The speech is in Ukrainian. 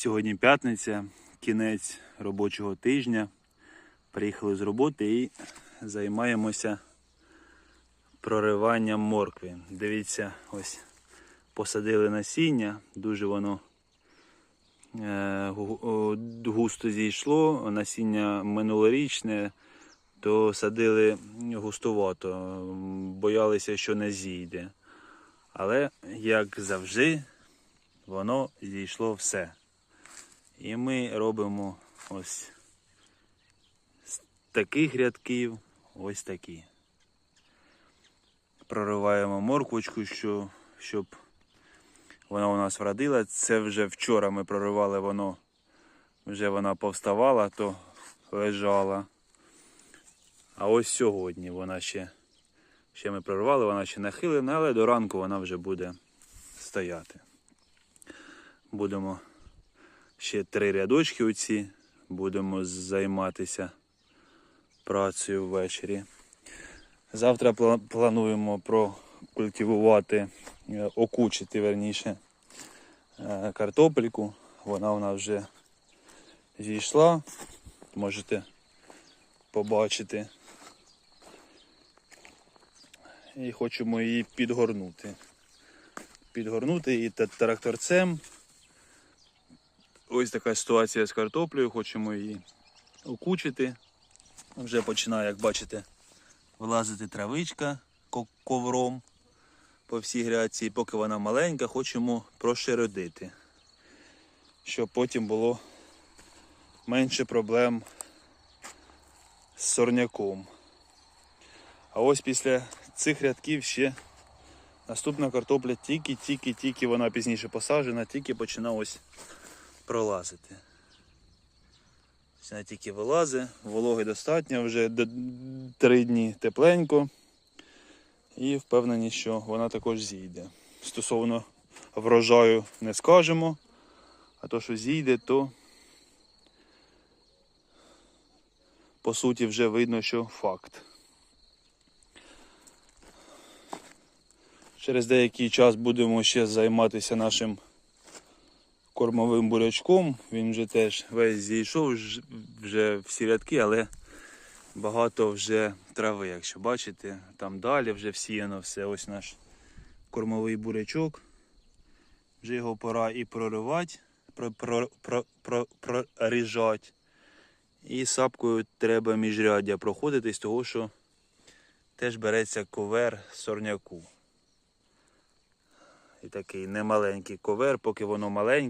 Сьогодні п'ятниця, кінець робочого тижня. Приїхали з роботи і займаємося прориванням моркви. Дивіться, ось посадили насіння, дуже воно е, густо зійшло. Насіння минулорічне, то садили густовато, боялися, що не зійде. Але, як завжди, воно зійшло все. І ми робимо ось з таких рядків ось такі. Прориваємо морквочку, що, щоб вона у нас вродила. Це вже вчора ми проривали воно, вже вона повставала, то лежала. А ось сьогодні вона ще, ще ми проривали, вона ще нахилена, але до ранку вона вже буде стояти. Будемо ще три рядочки оці, будемо займатися працею ввечері. Завтра плануємо прокультивувати, е, окучити верніше е, картопельку. Вона у нас вже зійшла. Можете побачити. І хочемо її підгорнути. Підгорнути її тракторцем. Ось така ситуація з картоплею, хочемо її окучити. Вже починає, як бачите, вилазити травичка ковром по всій грядці. І поки вона маленька, хочемо прошеродити, щоб потім було менше проблем з сорняком. А ось після цих рядків ще наступна картопля тільки-тільки-тільки вона пізніше посаджена, тільки починає ось пролазити. Вона тільки вилазить, вологи достатньо, вже три дні тепленько. І впевнені, що вона також зійде. Стосовно врожаю не скажемо, а то, що зійде, то по суті вже видно, що факт. Через деякий час будемо ще займатися нашим кормовим бурячком. Він вже теж весь зійшов вже всі рядки, але багато вже трави, якщо бачите. Там далі вже всіяно все. Ось наш кормовий бурячок. Вже його пора і проривати, про, про, про, про, проріжати. І сапкою треба міжряддя проходити з того, що теж береться ковер сорняку. І такий немаленький ковер, поки воно маленьке.